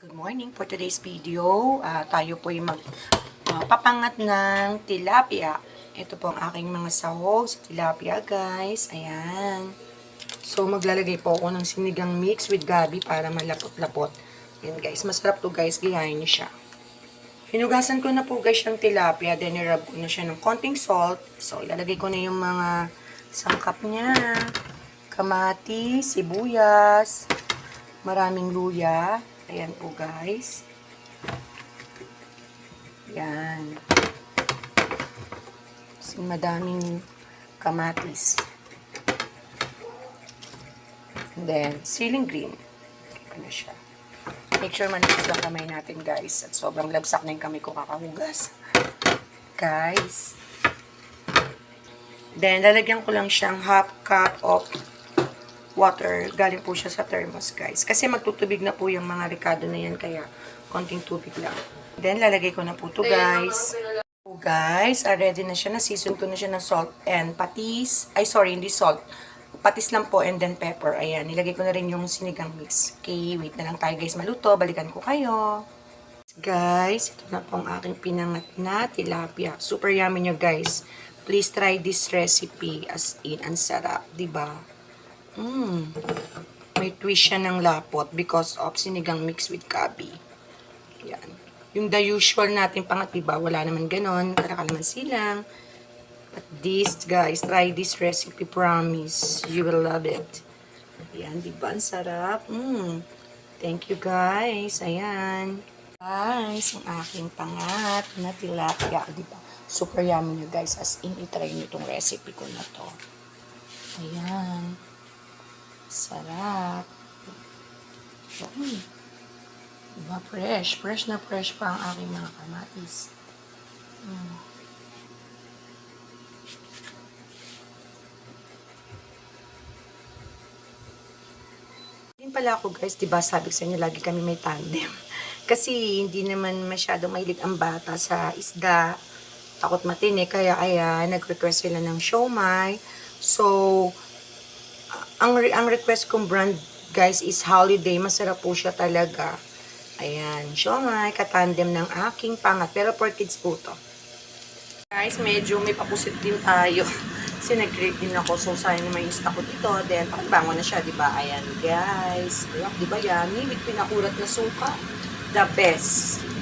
Good morning. For today's video, ah, tayo po ay magpapangat ng tilapia. Ito po ang aking mga sahog sa tilapia, guys. Ayan. So, maglalagay po ako ng sinigang mix with gabi para malapot-lapot. Ayan, guys. Masarap to, guys. Gayahin niyo siya. Hinugasan ko na po, guys, yung tilapia. Then, nirub ko na siya ng konting salt. So, ilalagay ko na yung mga sangkap niya. Kamati, sibuyas, maraming luya. Ayan po guys. Ayan. Kasi madaming kamatis. And then, ceiling green. Na siya. Make sure manipis lang kamay natin guys. At sobrang labsak na yung kamay ko kakahugas. Guys. Then, lalagyan ko lang siyang half cup of water. Galing po siya sa thermos, guys. Kasi magtutubig na po yung mga ricado na yan, kaya konting tubig lang. Then, lalagay ko na po to guys. Po, guys, ah, ready na siya. Na-season ko na siya ng salt and patis. Ay, sorry, hindi salt. Patis lang po and then pepper. Ayan, nilagay ko na rin yung sinigang mix. Okay, wait na lang tayo guys maluto. Balikan ko kayo. Guys, ito na po ang aking pinangat na tilapia. Super yummy nyo guys. Please try this recipe as in. Ang sarap, ba? Mm. May twist siya ng lapot because of sinigang mix with gabi. Yan. Yung the usual natin pangat, diba? Wala naman ganon. Karakalamansi lang. But this, guys, try this recipe, promise. You will love it. Ayan, diba? Ang sarap. Mm. Thank you, guys. Ayan. Guys, ang aking pangat na tilapia, diba? Super yummy nyo, guys. As in, itry nyo itong recipe ko na to. Ayan. Sarap. Uy. Diba fresh? Fresh na fresh pa ang aking mga kamatis. Mm. Din pala ako guys, diba sabi sa inyo lagi kami may tandem. Kasi hindi naman masyado mahilig ang bata sa isda. Takot matini, kaya kaya nag-request sila ng siomay. So, ang re- ang request kong brand guys is holiday. Masarap po siya talaga. Ayan. Siomay katandem ng aking pangat. Pero for kids po to. Guys medyo may papusit din tayo. Kasi nag-create din ako. So sayang na may stock ko dito. Then pakibango na siya di ba? Ayan guys. Diba, di ba yan? With pinakurat na suka. The best